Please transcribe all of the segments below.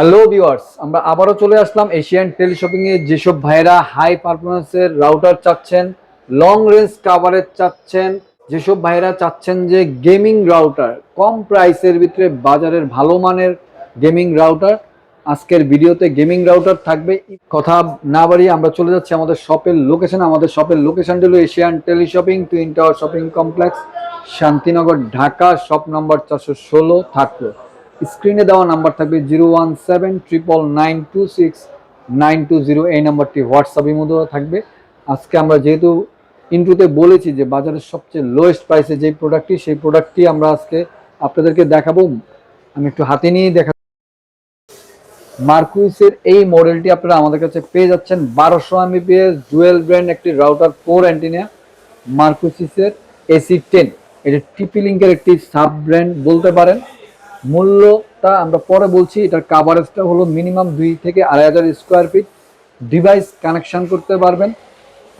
Hello viewers আমরা আবারও চলে আসলাম এশিয়ান টেলিশপিং এ। যেসব ভাইরা হাই পারফরমেন্সের রাউটার চাচ্ছেন লং রেঞ্জ কাভারেজ চাচ্ছেন, যেসব ভাইরা চাচ্ছেন যে গেমিং রাউটার কম প্রাইসের ভিতরে বাজারের ভালো মানের গেমিং রাউটার আজকের ভিডিওতে গেমিং রাউটার থাকবে। কথা না বাড়িয়ে আমরা চলে যাচ্ছি আমাদের শপের লোকেশন আমাদের শপের লোকেশনটি হলো Asian teleshopping twin tower shopping complex Shantinagar, Dhaka shop number চারশো ষোলো, থাকল। স্ক্রিনে দেওয়া নাম্বার থাকবে zero one seven triple nine two six nine two zero. এই নাম্বারটি হোয়াটসঅ্যাপের মধ্যে থাকবে। আজকে আমরা যেহেতু ইন্টুতে বলেছি যে বাজারের সবচেয়ে লোয়েস্ট প্রাইসে যে প্রোডাক্টটি সেই প্রোডাক্টটি আমরা আজকে আপনাদেরকে দেখাবো। আমি একটু হাতে নিয়ে দেখা মার্কুইসের এই মডেলটি আপনারা আমাদের কাছে পেয়ে যাচ্ছেন। বারোশো এমবিপিএস জুয়েল ব্র্যান্ড একটি রাউটার ফোর অ্যান্টিনা মার্কুইসিসের এসি টেন এটা টিপি লিঙ্কের একটি সাব ব্র্যান্ড বলতে পারেন। মূল্যটা আমরা পরে বলছি, এটার কাভারেজটা হলো মিনিমাম দুই থেকে আড়াই হাজার স্কোয়ার ফিট ডিভাইস কানেকশন করতে পারবেন।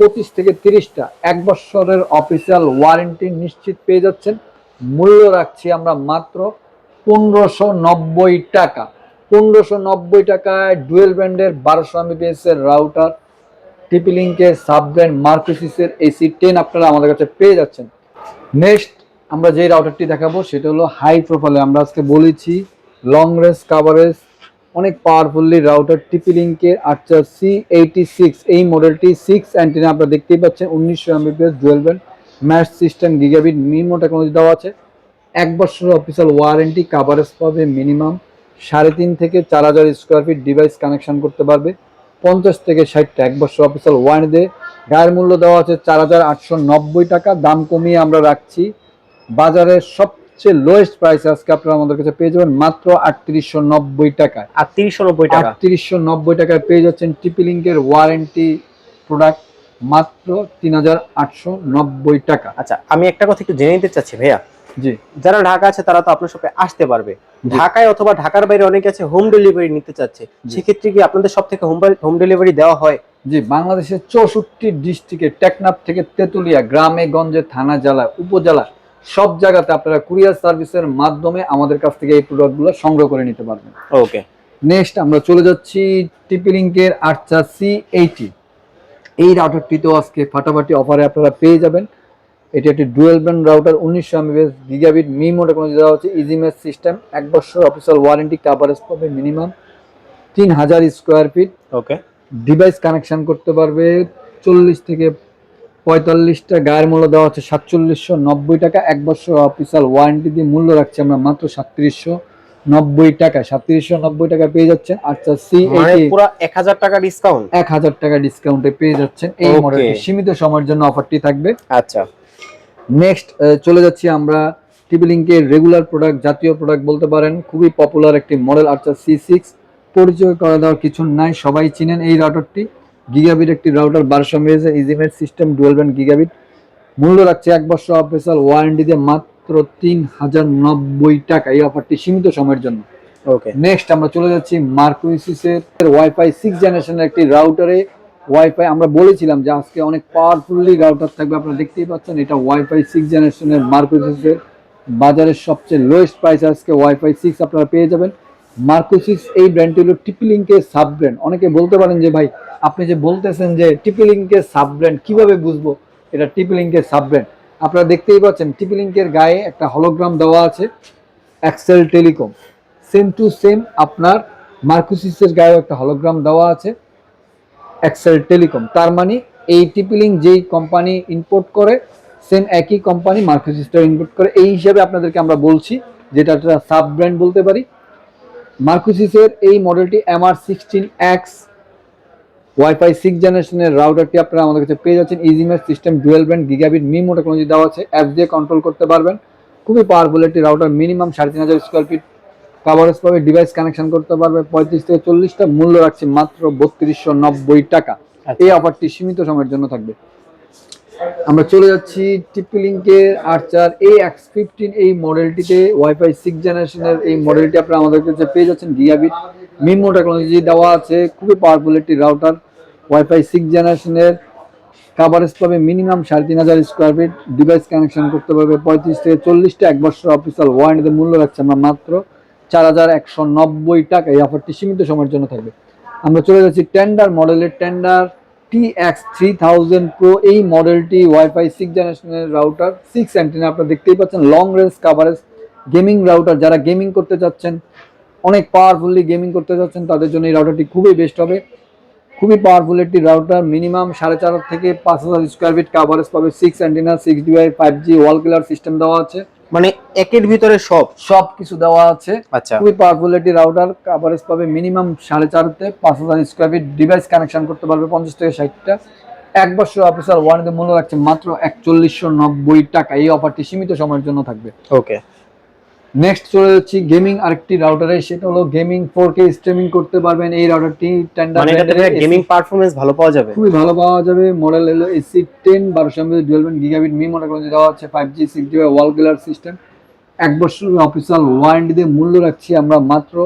পঁচিশ থেকে তিরিশটা, এক বছরের অফিসিয়াল ওয়ারেন্টি নিশ্চিত পেয়ে যাচ্ছেন। মূল্য রাখছি আমরা মাত্র পনেরোশো নব্বই টাকা। পনেরোশো নব্বই টাকায় ডুয়েল ব্র্যান্ডের বারোশো এমবিপিএস এর রাউটার টিপি লিঙ্কের সাব মার্কুসিসের এসি টেন আপনারা আমাদের কাছে পেয়ে যাচ্ছেন। নেক্সট আমরা যে রাউটারটি দেখাবো, সেটা হলো হাই প্রোফাইলে আমরা আজকে বলেছি লং রেঞ্জ কাভারেজ অনেক পাওয়ারফুললি রাউটার টিপি লিঙ্কের আচ্ছা সি এইটি সিক্স এই মডেলটি সিক্স অ্যান্টিনা আপনারা দেখতেই পাচ্ছেন, উনিশশো Mbps band mesh system gigabit MIMO technology দেওয়া আছে। এক বছরের অফিসিয়াল ওয়ারেন্টি কাভারেজ পাবে মিনিমাম সাড়ে তিন থেকে চার হাজার স্কোয়ার ফিট ডিভাইস কানেকশন করতে পারবে। পঞ্চাশ থেকে ষাটটা এক বছর অফিসিয়াল ওয়ারেন্টি গায়ের মূল্য দেওয়া আছে চার হাজার আটশো নব্বই টাকা, দাম কমিয়ে আমরা রাখছি বাজারের সবচেয়ে লোয়েস্ট প্রাইস আজকে আপনারা আমাদের কাছে পেয়ে যাবেন মাত্র আটত্রিশশো নব্বই টাকায় আর তিনশো নব্বই টাকা। আটত্রিশশো নব্বই টাকায় পেয়ে যাচ্ছেন টিপি লিঙ্কের ওয়ারেন্টি প্রোডাক্ট মাত্র তিন হাজার আটশো নব্বই টাকা। আচ্ছা আমি একটা কথা একটু জেনে নিতে চাচ্ছি ভাইয়া। জি। যারা ঢাকা আছে তারা তো আপনার শপে আসতে পারবে। ঢাকায় অথবা ঢাকার বাইরে অনেকে আছে হোম ডেলিভারি নিতে চাচ্ছে। সেক্ষেত্রে কি আপনাদের সব থেকে হোম হোম ডেলিভারি দেওয়া হয়? জি বাংলাদেশের চৌষট্টি ডিস্ট্রিক্টে টেকনাফ থেকে তেতুলিয়া গ্রামে গঞ্জে থানা জেলা উপজেলা সব জায়গাতে আপনারা কুরিয়ার সার্ভিসের মাধ্যমে আমাদের কাছ থেকে এই প্রোডাক্টগুলো সংগ্রহ করে নিতে পারবেন। ওকে নেক্সট আমরা চলে যাচ্ছি টিপি লিঙ্কের আটচা সি এইটি এই রাউটারটিতেও আজকে ফাটাফাটি অফারে আপনারা পেয়ে যাবেন। এটি একটি ডুয়েল ব্যান্ড রাউটার উনিশশো এমবিএস গিগাবিট মিমো টেকনোলজি দেওয়া হচ্ছে ইজিমেস সিস্টেম এক বছর অফিসিয়াল ওয়ারেন্টি কাভারেজ পাবে মিনিমাম তিন হাজার square feet okay device connection করতে পারবে চল্লিশ থেকে পঁয়তাল্লিশটা গায়ের মূল্য দেওয়া হচ্ছে সাতচল্লিশশো নব্বই টাকা। এক বছর অফিসিয়াল ওয়ারেন্টি দিয়ে মূল্য রাখছি আমরা মাত্র সাতত্রিশশো নব্বই টাকা সাতত্রিশশো নব্বই টাকা পেয়ে যাচ্ছেন আচ্ছা সি মানে পুরো এক হাজার টাকা ডিসকাউন্ট এক হাজার টাকা ডিসকাউন্টে পেয়ে যাচ্ছেন। এই. মডেলটি সীমিত সময়ের জন্য অফারটি থাকবে। আচ্ছা। নেক্সট চলে যাচ্ছি আমরা টিভি লিঙ্কের রেগুলার প্রোডাক্ট জাতীয় প্রোডাক্ট বলতে পারেন। খুবই পপুলার একটি মডেল আচ্ছা সি সিক্স পরিচয় করা দেওয়ার কিছু নাই সবাই চিনেন এই রাউটারটি গিগাবিট একটি রাউটার বারোশো মেজের easy mesh system dual band gigabit মূল্য রাখছে এক বছর অফিসিয়াল ওয়ারেন্টি দিয়ে মাত্র তিন হাজার নব্বই টাকা এই অফারটি সীমিত সময়ের জন্য। ওকে নেক্সট আমরা চলে যাচ্ছি মার্কুইসিসের ওয়াইফাই সিক্স জেনারেশনের একটি রাউটারে ওয়াইফাই আমরা বলেছিলাম যে আজকে অনেক পাওয়ারফুললি রাউটার থাকবে আপনারা দেখতেই পাচ্ছেন এটা ওয়াইফাই সিক্স জেনারেশনের মার্কুইসিসের বাজারের সবচেয়ে লোয়েস্ট প্রাইস আজকে ওয়াইফাই সিক্স আপনারা পেয়ে যাবেন। মার্কুসিস এই ব্র্যান্ডটি হলো টিপিলিঙ্কের সাব ব্র্যান্ড অনেকে বলতে পারেন যে ভাই আপনি যে বলতেছেন যে টিপিলিঙ্কের সাব ব্র্যান্ড কীভাবে বুঝব? এটা টিপিলিঙ্কের সাব ব্র্যান্ড আপনারা দেখতেই পাচ্ছেন টিপিলিঙ্কের গায়ে একটা হলোগ্রাম দেওয়া আছে Excel telecom same to same আপনার মার্কুসিসের গায়েও একটা হলোগ্রাম দেওয়া আছে এক্সেল টেলিকম তার মানে এই টিপিলিং যেই কোম্পানি ইম্পোর্ট করে সেম একই কোম্পানি মার্কুসিসটা ইম্পোর্ট করে। এই হিসাবে আপনাদেরকে আমরা বলছি, যেটা সাব ব্র্যান্ড বলতে পারি। মার্কুসিসের এই মডেলটি MR sixteen X wifi six জেনারেশনের রাউটারটি আপনারা আমাদের কাছে পেয়ে যাচ্ছেন। ইজিমের system dual band gigabit MIMO technology দেওয়া আছে অ্যাপ দিয়ে কন্ট্রোল করতে পারবেন। খুবই পাওয়ারফুল একটি রাউটার মিনিমাম সাড়ে তিন হাজার স্কোয়ার ফিট কাভারেজ পাবে ডিভাইস কানেকশন করতে পারবে পঁয়ত্রিশ থেকে চল্লিশটা মূল্য রাখছে মাত্র বত্রিশশো নব্বই টাকা। আচ্ছা। এই অফারটি সীমিত সময়ের জন্য থাকবে। আমরা চলে যাচ্ছি টিপি লিঙ্কের আর্চার এই এক্স ফিফটিন এই মডেলটিতে ওয়াইফাই সিক্স জেনারেশনের এই মডেলটি আপনারা আমাদের কাছে পেয়ে যাচ্ছেন গিয়াবিট মিমো টেকনোলজি দেওয়া আছে খুবই পাওয়ারফুল একটি রাউটার ওয়াইফাই সিক্স জেনারেশনের কাভারেজ পাবে মিনিমাম সাড়ে তিন হাজার স্কোয়ার ফিট ডিভাইস কানেকশন করতে পারবে পঁয়ত্রিশ থেকে চল্লিশটা, এক বছর অফিসিয়াল ওয়ারেন্টিতে মূল্য রাখছে আমরা মাত্র চার হাজার একশো নব্বই টাকা। এই অফারটি সীমিত সময়ের জন্য থাকবে। আমরা চলে যাচ্ছি টেন্ডার মডেলের Tenda T X three thousand pro এই মডেলটি ওয়াইফাই সিক্স জেনারেশনের রাউটার সিক্স অ্যান্টিনা আপনারা দেখতেই পাচ্ছেন long range coverage gaming router যারা গেমিং করতে চাচ্ছেন, অনেক পাওয়ারফুলি গেমিং করতে চাচ্ছেন, তাদের জন্য এই রাউটারটি খুবই বেস্ট হবে। খুবই পাওয়ারফুল একটি রাউটার মিনিমাম সাড়ে চার থেকে পাঁচ হাজার স্কোয়ার ফিট কাভারেজ পাবে six antenna six dy five G wall killer system দেওয়া আছে। মানে একের ভিতরে সব? সব কিছু দেওয়া আছে। আচ্ছা। খুবই পাওয়ারফুল একটি রাউটার কাভারেজ পাবে মিনিমাম সাড়ে চারতে পাঁচ হাজার স্কোয়ার ফিট ডিভাইস কানেকশন করতে পারবে পঞ্চাশ থেকে ষাটটা। এক বছর অফিসার ওয়ারেন্টি মূল্য রাখছে মাত্র একচল্লিশশো নব্বই টাকা। এই অফারটি সীমিত সময়ের জন্য থাকবে। ওকে নেক্সট চলে যাচ্ছি গেমিং আরেকটি রাউটারে সেটা হলো গেমিং ফোর কে স্ট্রিমিং করতে পারবেন এই রাউটারটি টেন্ডার মানে এটাতে গেমিং পারফরমেন্স ভালো পাওয়া যাবে? খুবই ভালো পাওয়া যাবে। মডেল হলো এসি টেন বারোশো এমবি ডুয়েল ব্যান্ড গিগাবিট মি মডেল দেওয়া আছে five G six G wall killer system এক বছর অফিসিয়াল ওয়ারেন্টি দিয়ে মূল্য রাখছি আমরা মাত্র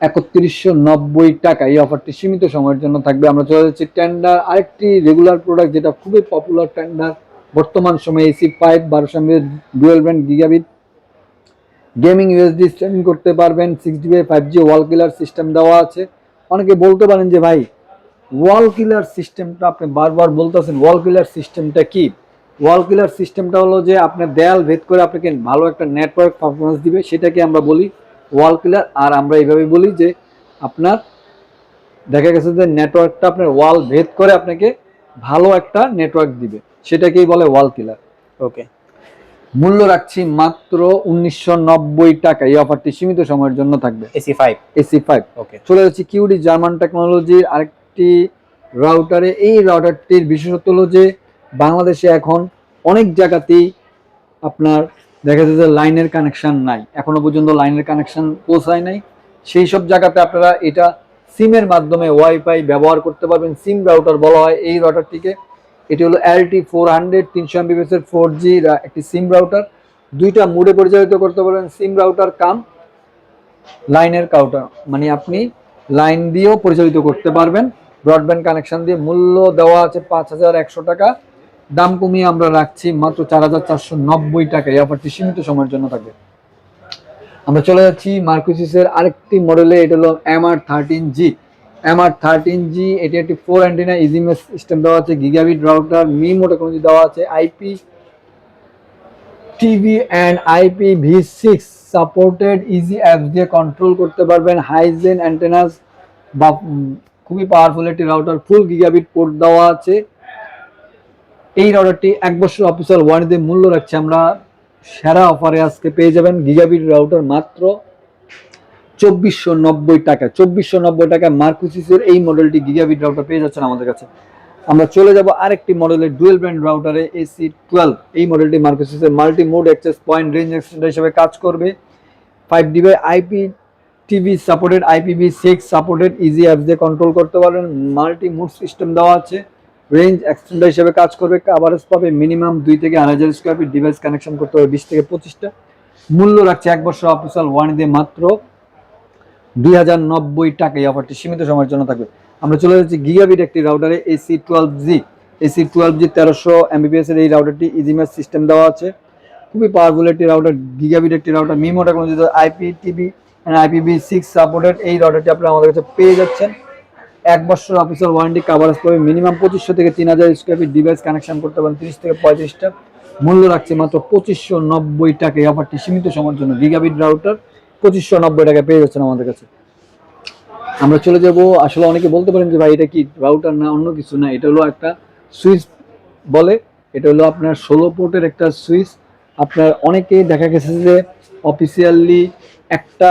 একত্রিশশো নব্বই টাকা। এই অফারটি সীমিত সময়ের জন্য থাকবে। আমরা চলে যাচ্ছি টেন্ডার আরেকটি রেগুলার প্রোডাক্ট যেটা খুবই পপুলার টেন্ডার বর্তমান সময়ে এসি ফাইভ বারোশো dual band gigabit gaming USD streaming করতে পারবেন six GB five G wall killer system দেওয়া আছে। অনেকে বলতে পারেন যে, ভাই ওয়াল কিলার সিস্টেমটা আপনি বারবার বলতেছেন ওয়াল কিলার সিস্টেমটা কি? ওয়াল কিলার সিস্টেমটা হলো যে, আপনার দেয়াল ভেদ করে আপনাকে ভালো একটা নেটওয়ার্ক পারফরমেন্স দিবে, সেটাকে আমরা বলি ওয়াল কিলার আর আমরা এইভাবে বলি যে, আপনার দেখা গেছে যে নেটওয়ার্কটা আপনার ওয়াল ভেদ করে আপনাকে ভালো একটা নেটওয়ার্ক দিবে, সেটাকেই বলে ওয়াল কিলার ওকে মূল্য রাখছি মাত্র উনিশশো নব্বই টাকা। এই অফারটি সীমিত সময়ের জন্য থাকবে। AC five AC five okay চলে যাচ্ছি কিউডি জার্মান টেকনোলজির আরেকটি রাউটারে এই রাউটারটির বিশেষত্ব হলো যে বাংলাদেশে এখন অনেক জায়গাতেই আপনার দেখা যাচ্ছে যে লাইনের কানেকশান নাই। এখনও পর্যন্ত লাইনের কানেকশান পৌঁছায় নাই। সেই সব জায়গাতে আপনারা এটা সিমের মাধ্যমে ওয়াইফাই ব্যবহার করতে পারবেন। সিম রাউটার বলা হয়। এই রাউটারটিকে এটি হলো এলটি ফোর হান্ড্রেড তিনশো এমবিপিএস এর ফোর জি একটি সিম রাউটার দুইটা মুডে পরিচালিত করতে পারবেন সিম রাউটার কাম লাইনের কাউটার মানে আপনি লাইন দিয়েও পরিচালিত করতে পারবেন। ব্রডব্যান্ড কানেকশন দিয়ে মূল্য দেওয়া আছে পাঁচ হাজার একশো টাকা। দাম কমিয়ে আমরা রাখছি মাত্র চার হাজার চারশো নব্বই টাকা। এই অফারটি সীমিত সময়ের জন্য থাকবে। আমরা চলে যাচ্ছি মার্কুসিসের আরেকটি মডেলে এটা হলো M R thirteen G M R thirteen G এটি একটি ফোর অ্যান্টিনা ইজিমেস সিস্টেম দেওয়া আছে গিগাবিট রাউটার মি টেকনোলজি দেওয়া আছে IP TV and IP V six supported easy apps দিয়ে কন্ট্রোল করতে পারবেন হাইজেন অ্যান্টেনাস বা খুবই পাওয়ারফুল একটি রাউটার ফুল গিগাবিট পোর্ট দেওয়া আছে। এই রাউটারটি এক বছর অফিসিয়াল ওয়ারেন্টি মূল্য রাখছে, আমরা সেরা অফারে আজকে পেয়ে যাবেন গিগাবিট রাউটার মাত্র। চব্বিশশো নব্বই টাকা, চব্বিশশো নব্বই টাকা মার্কুসিসের এই মডেলটি গিগাবিট রাউটার পেয়ে যাচ্ছেন আমাদের কাছে। আমরা চলে যাব আরেকটি মডেলের ডুয়েল ব্র্যান্ড রাউটারে এসি টুয়েলভ এই মডেলটি মার্কুসিসের multi mode access point range extender হিসেবে কাজ করবে। Five ডিবাই IP TV supported IPv six supported easy apps দিয়ে কন্ট্রোল করতে পারবেন মাল্টি মুড সিস্টেম দেওয়া আছে। রেঞ্জ এক্সটেন্ডার হিসেবে কাজ করবে। কাভারেজ পাবে মিনিমাম দুই থেকে আড়াই হাজার স্কোয়ার ফিট ডিভাইস কানেকশন করতে হবে বিশ থেকে পঁচিশটা। মূল্য রাখছে এক বছর অফিসিয়াল ওয়ারেন্টি মাত্র। দুই হাজার নব্বই টাকা এই অফারটি সীমিত সময়ের জন্য থাকবে। আমরা চলে যাচ্ছি গিগাবিট একটি রাউটারে AC twelve G AC twelve G তেরোশো এমবিপিএস এর এই রাউটারটি ইজিমেস সিস্টেম দেওয়া আছে। খুবই পাওয়ারফুল একটি রাউটার গিগাবিট একটি router MIMO technology IP TV IPv six supported এই রাউটারটি আপনারা আমাদের কাছে পেয়ে যাচ্ছেন। এক বছর অফিসিয়াল ওয়ারেন্টি কাভারেজ পাবে মিনিমাম পঁচিশশো থেকে তিন হাজার স্কোয়ার ডিভাইস কানেকশন করতে পারেন, তিরিশ থেকে পঁয়ত্রিশটা। মূল্য রাখছে মাত্র পঁচিশশো নব্বই টাকা এই অফারটি সীমিত সময়ের জন্য গিগাবিট রাউটার পঁচিশশো নব্বই টাকা পেয়ে যাচ্ছেন আমাদের কাছে। আমরা চলে যাব, আসলে অনেকে বলতে পারেন যে ভাই, এটা কি রাউটার না অন্য কিছু? না, এটা হলো একটা সুইচ বলে, এটা হলো আপনার ষোলো পোর্টের একটা সুইচ। আপনার অনেকেই দেখা গেছে যে অফিসিয়ালি একটা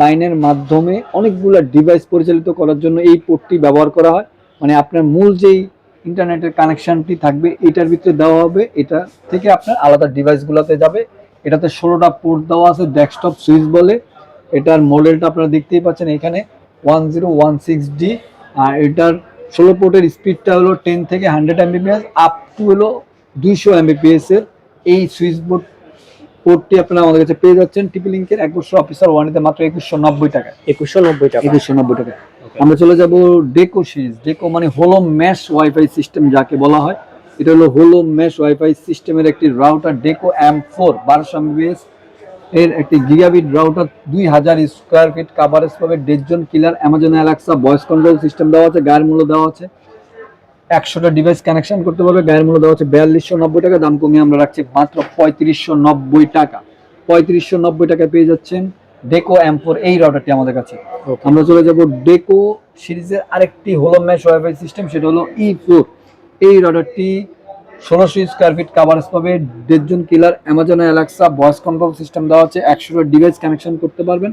লাইনের মাধ্যমে অনেকগুলো ডিভাইস পরিচালিত করার জন্য এই পোর্টটি ব্যবহার করা হয়। মানে আপনার মূল যেই ইন্টারনেটের কানেকশনটি থাকবে, এটার ভিতরে দেওয়া হবে, এটা থেকে আপনার আলাদা ডিভাইসগুলোতে যাবে। এটাতে ষোলোটা পোর্ট দেওয়া আছে ডেস্কটপ সুইচ বলে। এটার মডেলটা আপনারা দেখতেই পাচ্ছেন এখানে one zero one six D R এটার ষোলো পোর্টের স্পিডটা হলো টেন থেকে হান্ড্রেড এমবিপিএস আপ টু হলো দুইশো এমবিপিএস এর। এই সুইচ বোর্ড পোর্টটি আপনারা আমাদের কাছে পেয়ে যাচ্ছেন টিপি লিঙ্কের এক বছর অফিসার ওয়ানিতে মাত্র একুশশো নব্বই টাকা একুশশো নব্বই টাকা। একুশশো নব্বই টাকা আমরা চলে যাব ডেকো সিরিজ ডেকো মানে হোলো ম্যাশ ওয়াইফাই সিস্টেম যাকে বলা হয়। এটা হলো হোলো ম্যাশ ওয়াইফাই সিস্টেমের একটি রাউটার ডেকো এম ফোর বারোশো এমবিএস এর একটি গিগাবিট রাউটার দুই হাজার স্কোয়ার ফিট কাভারেজ পাবে দেড় জন killer Amazon Alexa voice control system দেওয়া আছে গায়ের মূল্য দেওয়া আছে। একশোটা ডিভাইস কানেকশন করতে পারবে গায়ের মূল্য দেওয়া আছে বিয়াল্লিশশো নব্বই টাকা দাম কমিয়ে আমরা রাখছি মাত্র পঁয়ত্রিশশো নব্বই টাকা। পঁয়ত্রিশশো নব্বই টাকায় পেয়ে যাচ্ছেন ডেকো এম ফোর এই রাউটারটি আমাদের কাছে। আমরা চলে যাব ডেকো সিরিজের আরেকটি হলো ম্যাশ ওয়াইফাই সিস্টেম সেটা হলো ই ফোর এই রাউটারটি ষোলোশো স্কোয়ার ফিট কাভারেজ পাবে। দেড়জন killer Amazon Alexa voice control system দেওয়া আছে। একশোটা ডিভাইস কানেকশন করতে পারবেন।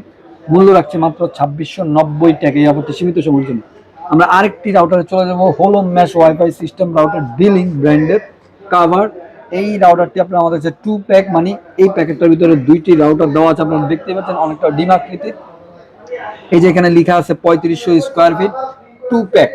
মূল্য রাখছে মাত্র ছাব্বিশশো নব্বই টাকা এই সীমিত সময়ের জন্য। আমরা আরেকটি রাউটারে চলে যাব হোলো mesh wifi system router dealing ব্র্যান্ডের কাভার এই রাউটারটি আপনার আমাদের কাছে টু প্যাক মানে এই প্যাকেটটার ভিতরে দুইটি রাউটার দেওয়া আছে, আপনারা দেখতে পাচ্ছেন অনেকটা ডিম আকৃতির এই যে এখানে লেখা আছে পঁয়ত্রিশশো স্কোয়ার ফিট টু প্যাক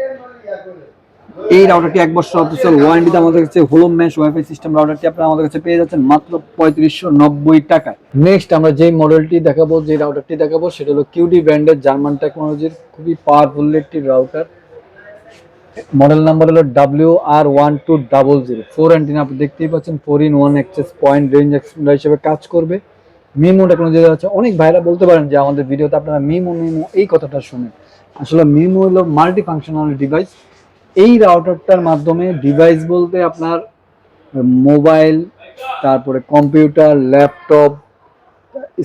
এই রাউটারটি এক বছর অফিসিয়াল ওয়ারেন্টিতে আমাদের কাছে হোম ম্যাশ ওয়াইফাই সিস্টেম রাউটারটি আপনারা আমাদের কাছে পেয়ে যাচ্ছেন মাত্র পঁয়ত্রিশশো নব্বই টাকায়। নেক্সট আমরা যেই মডেলটি দেখাবো যে রাউটারটি দেখাবো, সেটা হলো কিউডি ব্র্যান্ডের জার্মান টেকনোলজির খুবই পাওয়ারফুল একটি রাউটার মডেল নাম্বার হলো W R one two double zero four antenna আপনি দেখতেই পাচ্ছেন four in one access point range extender হিসেবে কাজ করবে। মিমো টেকনোলজি আছে। অনেক ভাইরা বলতে পারেন যে আমাদের ভিডিওতে আপনারা মিমো মিমো এই কথাটা শুনেন। আসলে মিমো হলো মাল্টি ফাংশনাল ডিভাইস এই রাউটারটার মাধ্যমে ডিভাইস বলতে আপনার মোবাইল তারপরে কম্পিউটার ল্যাপটপ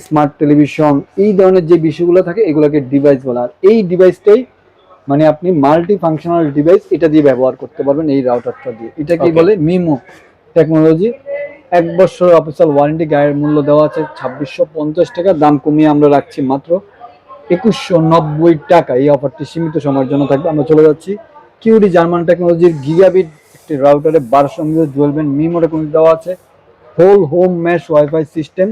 স্মার্ট টেলিভিশন এই ধরনের যে বিষয়গুলো থাকে এগুলোকে ডিভাইস বলা। আর এই ডিভাইসটাই মানে আপনি মাল্টি ফাংশনাল ডিভাইস এটা দিয়ে ব্যবহার করতে পারবেন এই রাউটারটা দিয়ে। এটা কি বলে মিমো টেকনোলজি এক বছর অফিসিয়াল ওয়ারেন্টি গায়ের মূল্য দেওয়া আছে ছাব্বিশশো পঞ্চাশ টাকা। দাম কমিয়ে আমরা রাখছি মাত্র একুশশো নব্বই টাকা। এই অফারটি সীমিত সময়ের জন্য থাকবে। আমরা চলে যাচ্ছি কিউডি জার্মান টেকনোলজির গিগাবিট একটি রাউটারে বারোশো এমবি জুয়েলবেন মিমো টেকনোলজি দেওয়া আছে। Whole home mesh WiFi system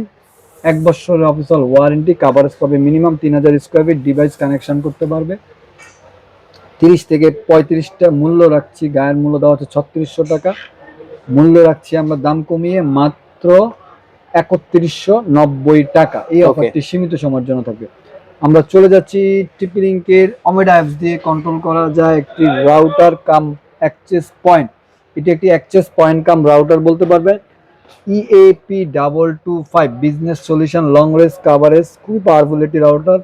এক বছরের অফিসিয়াল ওয়ারেন্টি কাভারেজ পাবে মিনিমাম তিন হাজার স্কোয়ার ফিট ডিভাইস কানেকশন করতে পারবে। তিরিশ থেকে পঁয়ত্রিশটা মূল্য রাখছি গায়ের মূল্য দেওয়া হচ্ছে ছত্রিশশো টাকা। মূল্য রাখছি আমরা দাম কমিয়ে মাত্র একত্রিশশো নব্বই টাকা। এই অফারটি সীমিত সময়ের জন্য থাকবে। আমরা চলে যাচ্ছি টিপি লিঙ্কের অমেডা অ্যাপস দিয়ে কন্ট্রোল করা যায় একটি রাউটার কাম অ্যাক্সেস পয়েন্ট এটি একটি অ্যাক্সেস পয়েন্ট কাম রাউটার বলতে পারবেন EAP double two five business solution long range coverage খুবই পাওয়ারফুল একটি রাউটার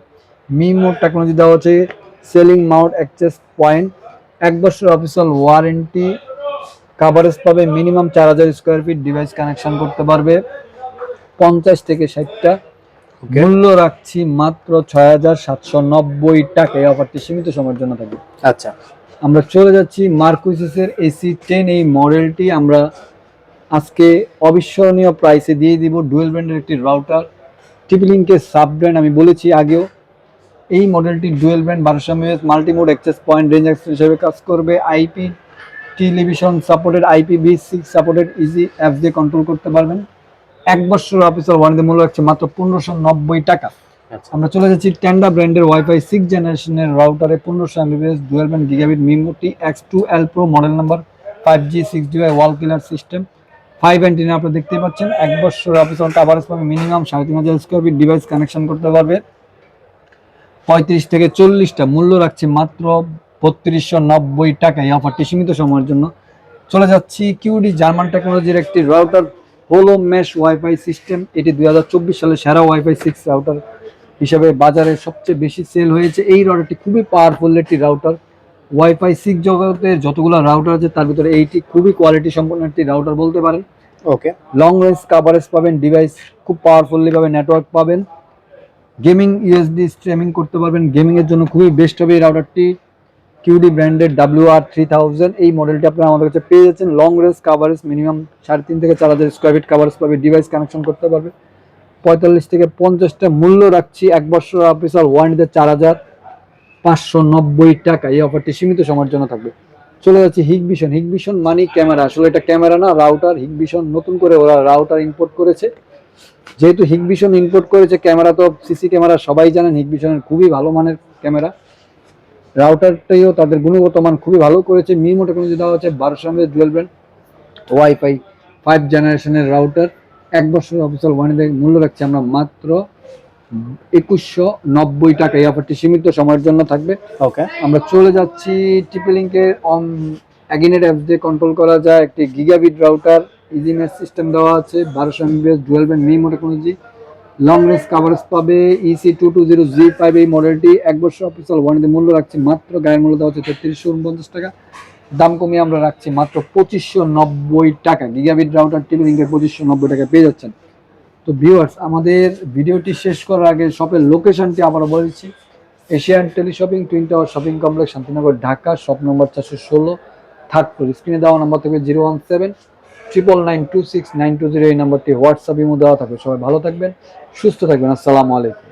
মিমো টেকনোলজি দেওয়া হচ্ছে। সেলিং মাউন্ট অ্যাক্সেস পয়েন্ট এক বছর অফিসিয়াল ওয়ারেন্টি কাভারেজ পাবে মিনিমাম চার হাজার স্কোয়ার ফিট ডিভাইস কানেকশন করতে পারবে। পঞ্চাশ থেকে ষাটটা। মূল্য রাখছি মাত্র ছয় হাজার সাতশো নব্বই টাকা অফারটি সীমিত সময়ের জন্য থাকবে। আচ্ছা। আমরা চলে যাচ্ছি মার্কুইসেসের এসি টেন এই মডেলটি আমরা আজকে অবিস্মরণীয় প্রাইসে দিয়ে দিব। ডুয়েল ব্র্যান্ডের একটি রাউটার টিপিলিঙ্কের সাব ব্র্যান্ড আমি বলেছি আগেও। এই মডেলটি ডুয়েল ব্র্যান্ড বারোশো MS multimode access point range access হিসেবে কাজ করবে। IP television supported IP V six supported easy apps দিয়ে কন্ট্রোল করতে পারবেন। এক বছর অফিসের ওয়ারেন্টি মূল্য হচ্ছে মাত্র পনেরোশো নব্বই টাকা। আচ্ছা। আমরা চলে যাচ্ছি টেন্ডা ব্র্যান্ডের ওয়াইফাই সিক্স জেনারেশনের রাউটারে পনেরোশো MBBS dual band gigabit মিমোটি X two L pro model number five G six G wall killer system five antenna আপনি দেখতে পাচ্ছেন এক বছর অফিসিয়াল কাভারেজ পাবে মিনিমাম সাড়ে তিন হাজার স্কোয়ার ফিট ডিভাইস কানেকশন করতে পারবে। পঁয়ত্রিশ থেকে চল্লিশটা মূল্য রাখছে মাত্র বত্রিশশো নব্বই টাকা এই অফারটি সীমিত সময়ের জন্য। চলে যাচ্ছি কিউডি জার্মান টেকনোলজির একটি রাউটার হোলো মেশ ওয়াইফাই সিস্টেম এটি দুই হাজার চব্বিশ সালে সেরা ওয়াইফাই সিক্স রাউটার হিসাবে বাজারে সবচেয়ে বেশি সেল হয়েছে। এই রাউটারটি খুবই পাওয়ারফুল একটি রাউটার ওয়াইফাই সিক্স জগতের যতগুলো রাউটার আছে তার ভিতরে এইটি খুবই কোয়ালিটি সম্পন্ন একটি রাউটার বলতে পারেন। ওকে লং রেঞ্জ কাভারেজ পাবেন ডিভাইস খুব পাওয়ারফুলি পাবেন। নেটওয়ার্ক পাবেন গেমিং ইউএসডি স্ট্রিমিং করতে পারবেন। গেমিংয়ের জন্য খুবই বেস্ট হবে এই রাউটারটি কিউডি ব্র্যান্ডের ডাব্লিউ আর থ্রি থাউজেন্ড এই মডেলটি আপনারা আমাদের কাছে পেয়ে যাচ্ছেন। লং রেঞ্জ কাভারেজ মিনিমাম সাড়ে তিন থেকে চার হাজার স্কোয়ার ফিট কাভারেজ পাবে ডিভাইস কানেকশন করতে পারবে। পঁয়তাল্লিশ থেকে পঞ্চাশটা মূল্য রাখছি, এক বছর অফিসিয়াল ওয়ারেন্টিতে চার হাজার পাঁচশো নব্বই টাকা। এই অফারটি সীমিত সময়ের জন্য থাকবে। চলে যাচ্ছে হিগভিশন হিগভিশন মানি ক্যামেরা আসলে এটা ক্যামেরা না রাউটার হিগভিশন নতুন করে ওরা রাউটার ইম্পোর্ট করেছে। যেহেতু হিগভিশন ইম্পোর্ট করেছে ক্যামেরা তো সিসি ক্যামেরা সবাই জানেন হিগভিশনের খুবই ভালো মানের ক্যামেরা রাউটারটাইও তাদের গুণগত মান খুবই ভালো করেছে। মিমো টেকনোলজি দেওয়া হচ্ছে বারোশো এমএস ডুয়েল ব্র্যান্ড ওয়াইফাই ফাইভ জেনারেশনের রাউটার এক বছর অফিসিয়াল ওয়ারেন্টি মূল্য রাখছি আমরা মাত্র একুশশো নব্বই টাকা। এই অফারটি সীমিত সময়ের জন্য থাকবে। ওকে আমরা চলে যাচ্ছি টিপিলিঙ্কের অন অ্যাগিনেট অ্যাপস দিয়ে কন্ট্রোল করা যায়। একটি gigabit router easy mesh system দেওয়া আছে বারোশো MBS dual band MIMO technology long range coverage পাবে EC two two zero G five এই মডেলটি এক বছর অফিসিয়াল ওয়ারেন্টি মূল্য রাখছি মাত্র, গায়ের মূল্য দেওয়া হচ্ছে তেত্রিশশো উনপঞ্চাশ টাকা। দাম কমিয়ে আমরা রাখছি মাত্র পঁচিশশো নব্বই টাকা। গিগাবিট রাউটার টিভি লিঙ্কের পঁচিশশো নব্বই টাকা পেয়ে যাচ্ছেন। তো ভিউয়ার্স আমাদের ভিডিওটি শেষ করার আগে শপের লোকেশনটি আবারও বলে দিচ্ছি। Asian teleshopping, twin tower shopping complex, Shantinagar, Dhaka, shop number চারশো ষোলো, থার্ড ফ্লোর। স্ক্রিনে দেওয়া নাম্বার থেকে zero one seven. Triple nine two six nine two zero এই নাম্বারটি হোয়াটসঅ্যাপ ইমো দেওয়া থাকবে। সবাই ভালো থাকবেন, সুস্থ থাকবেন। আসসালামু আলাইকুম।